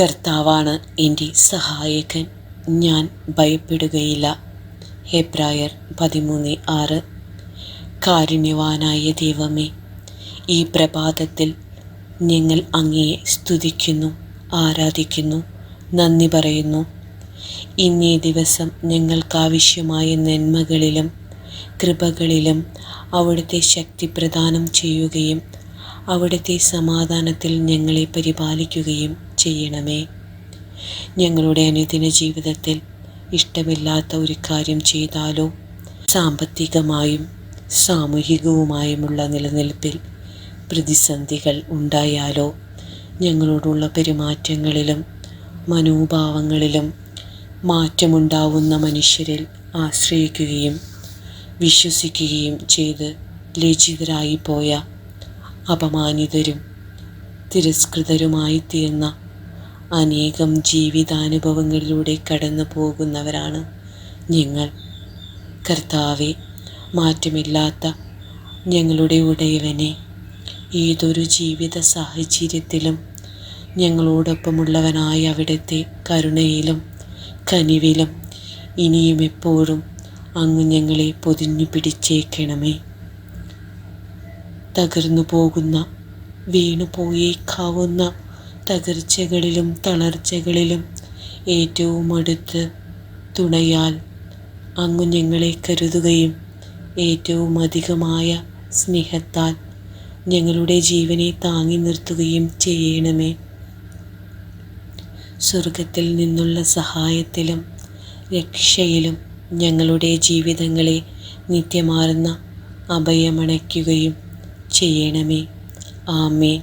കർത്താവാണ് എന്റെ സഹായകൻ. ഞാൻ ഭയപ്പെടുകയില്ല. ഹെബ്രായർ പതിമൂന്ന് ആറ്. കാരുണ്യവാനായ ദൈവമേ ഈ പ്രഭാതത്തിൽ ഞങ്ങൾ അങ്ങയെ സ്തുതിക്കുന്നു ആരാധിക്കുന്നു നന്ദി പറയുന്നു. ഇന്നേ ദിവസം ഞങ്ങൾക്കാവശ്യമായ നന്മകളിലും കൃപകളിലും അവിടുത്തെ ശക്തി പ്രദാനം ചെയ്യുകയും അവിടുത്തെ സമാധാനത്തിൽ ഞങ്ങളെ പരിപാലിക്കുകയും ചെയ്യണമേ. ഞങ്ങളുടെ അനുദിന ജീവിതത്തിൽ ഇഷ്ടമില്ലാത്ത ഒരു കാര്യം ചെയ്താലോ? സാമ്പത്തികമായും സാമൂഹികവുമായുമുള്ള നിലനിൽപ്പിൽ പ്രതിസന്ധികൾ ഉണ്ടായാലോ? ഞങ്ങളോടുള്ള പെരുമാറ്റങ്ങളിലും മനോഭാവങ്ങളിലും മാറ്റമുണ്ടാവുന്ന മനുഷ്യരിൽ ആശ്രയിക്കുകയും വിശ്വസിക്കുകയും ചെയ്ത് ലജ്ജിതരായി പോയ അപമാനിതരും തിരസ്കൃതരുമായി തീർന്ന അനേകം ജീവിതാനുഭവങ്ങളിലൂടെ കടന്നു പോകുന്നവരാണ് ഞങ്ങൾ. കർത്താവെ മാറ്റമില്ലാത്ത ഞങ്ങളുടെ ഉടയവനെ ഏതൊരു ജീവിത സാഹചര്യത്തിലും ഞങ്ങളോടൊപ്പമുള്ളവനായ അവിടുത്തെ കരുണയിലും കനിവിലും ഇനിയും എപ്പോഴും അങ്ങ് ഞങ്ങളെ പൊതിഞ്ഞു പിടിച്ചേക്കണമേ. തകർന്നു പോകുന്ന വീണു പോയേക്കാവുന്ന തകർച്ചകളിലും തളർച്ചകളിലും ഏറ്റവും അടുത്ത് തുണയാൽ അങ്ങു ഞങ്ങളെ കരുതുകയും ഏറ്റവും അധികമായ സ്നേഹത്താൽ ഞങ്ങളുടെ ജീവനെ താങ്ങി നിർത്തുകയും ചെയ്യണമേ. സ്വർഗത്തിൽ നിന്നുള്ള സഹായത്തിലും രക്ഷയിലും ഞങ്ങളുടെ ജീവിതങ്ങളെ നിത്യമാർന്ന അഭയമണയ്ക്കുകയും ചെയ്യണമേ. ആമേ